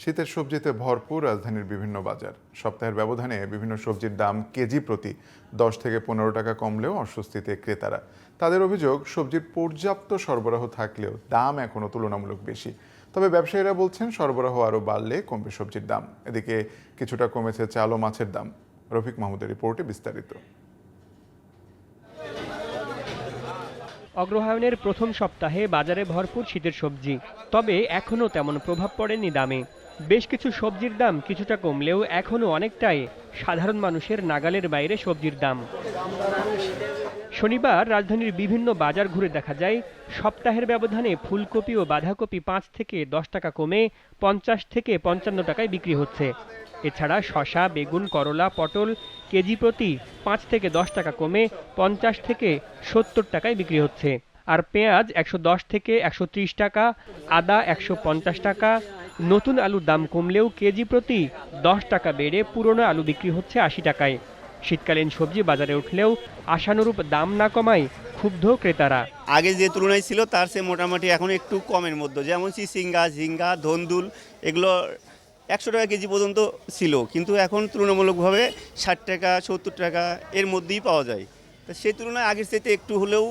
শীতের সবজিতে ভরপুর রাজধানীর বিভিন্ন বাজার। সপ্তাহের ব্যবধানে বিভিন্ন সবজির দাম কেজি প্রতি দশ থেকে পনেরো টাকা কমলেও অস্বস্তিতে ক্রেতারা। তাদের অভিযোগ, সবজির পর্যাপ্ত সরবরাহ থাকলেও দাম এখনও তুলনামূলক বেশি। তবে ব্যবসায়ীরা বলছেন, সরবরাহ আরও বাড়লে কমবে সবজির দাম। এদিকে কিছুটা কমেছে চাল ও মাছের দাম। রফিক মাহমুদের রিপোর্টে বিস্তারিত। অগ্রহায়ণের প্রথম সপ্তাহে বাজারে ভরপুর শীতের সবজি, তবে এখনও তেমন প্রভাব পড়েনি দামে। বেশ কিছু সবজির দাম কিছুটা কমলেও এখনও অনেকটাই সাধারণ মানুষের নাগালের বাইরে সবজির দাম। শনিবার রাজধানীর বিভিন্ন বাজার ঘুরে দেখা যায়, সপ্তাহের ব্যবধানে ফুলকপি ও বাঁধাকপি পাঁচ থেকে দশ টাকা কমে পঞ্চাশ থেকে পঞ্চান্ন টাকায় বিক্রি হচ্ছে। এছাড়া শসা, বেগুন, করলা, পটল কেজি প্রতি পাঁচ থেকে দশ টাকা কমে পঞ্চাশ থেকে সত্তর টাকায় বিক্রি হচ্ছে। আর পেঁয়াজ একশো দশ থেকে একশো ত্রিশ টাকা, আদা একশো পঞ্চাশ টাকা নতুন আলুর দাম কমলেও কেজি প্রতি দশ টাকা বেড়ে পুরনো আলু বিক্রি হচ্ছে আশি টাকায়। শীতকালীন সবজি বাজারে উঠলেও আশানুরূপ দাম না কমায় ক্ষুব্ধ ক্রেতারা। আগে যে তুলনায় ছিল তার সে মোটামুটি এখন একটু কমের মধ্যে। যেমন সিঙ্গা ঝিঙ্গা ধন্দুল এগুলো একশো টাকা কেজি পর্যন্ত ছিল কিন্তু এখন তুলনামূলকভাবে ষাট টাকা সত্তর টাকা এর মধ্যেই পাওয়া যায়। তা সেই তুলনায় আগের চাইতে একটু হলেও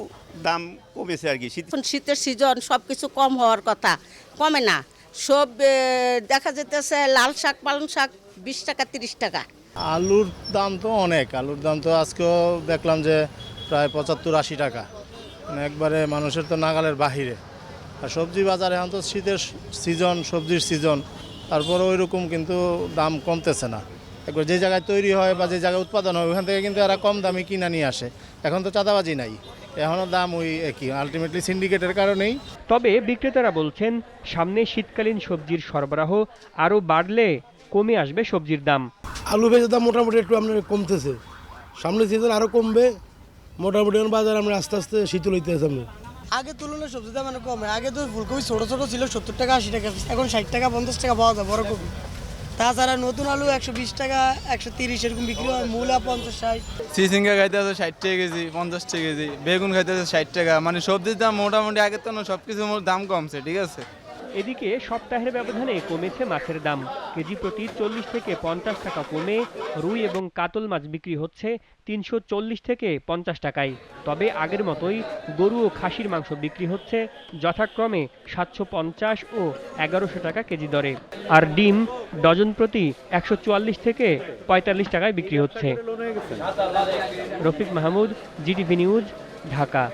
দাম কমেছে আর কি। শীত শীতের সিজন সব কিছু কম হওয়ার কথা। কমে না। সব দেখা যেতেছে লাল শাক, পালং শাক বিশ টাকা, তিরিশ টাকা। আলুর দাম তো অনেক। আলুর দাম তো আজকেও দেখলাম যে প্রায় পঁচাত্তর, আশি টাকা। মানে একবারে মানুষের তো নাগালের বাহিরে। আর সবজি বাজারে এখন তো শীতের সিজন, সবজির সিজন। তারপরে ওই রকম কিন্তু দাম কমতেছে না। একবার যে জায়গায় তৈরি হয় বা যে জায়গায় উৎপাদন হয়, ওখান থেকে কিন্তু এরা কম দামে কিনা নিয়ে আসে। এখন তো চাঁদাবাজি নাই। এখনও দাম ওই একই আলটিমেটলি সিন্ডিকেটের কারণেই। তবে বিক্রেতারা বলছেন সামনে শীতকালীন সবজির সরবরাহ আরও বাড়লে কমে আসবে সবজির দাম। আলু পেঁয়াজের দাম মোটামুটি একটু আপনার কমতেছে। সামনে সিজন আরও কমবে মোটামুটি বাজার আমরা আস্তে আস্তে শীতল হইতেছে আমরা আগে তুলনায় সবজির দাম অনেক কমে। আগে তো ফুলকপি ছোটো ছোটো ছিল সত্তর টাকা আশি টাকা এখন ষাট টাকা পঞ্চাশ টাকা পাওয়া যায় বড় কপি। তাছাড়া নতুন আলু একশো বিশ টাকা, একশো তিরিশ এরকম বিক্রি হয়। মূলা পঞ্চাশ ষাট। চিচিঙ্গা খাইতে আছে ষাট টাকা কেজি, পঞ্চাশ টাকা কেজি। বেগুন খাইতে আছে ষাট টাকা। মানে সবজির দাম মোটামুটি আগের তো সব কিছু দাম কমছে, ঠিক আছে? এদিকে সপ্তাহের ব্যবধানে কমেছে মাছের দাম। কেজি প্রতি চল্লিশ থেকে পঞ্চাশ টাকা কমে রুই এবং কাতল মাছ বিক্রি হচ্ছে তিনশো চল্লিশ থেকে পঞ্চাশ টাকায়। তবে আগের মতোই গরু ও খাসির মাংস বিক্রি হচ্ছে যথাক্রমে সাতশো পঞ্চাশ ও এগারোশো টাকা কেজি দরে। আর ডিম ডজন প্রতি একশো চুয়াল্লিশ থেকে পঁয়তাল্লিশ টাকায় বিক্রি হচ্ছে। Rafiq Mahmud, GTV news, Dhaka.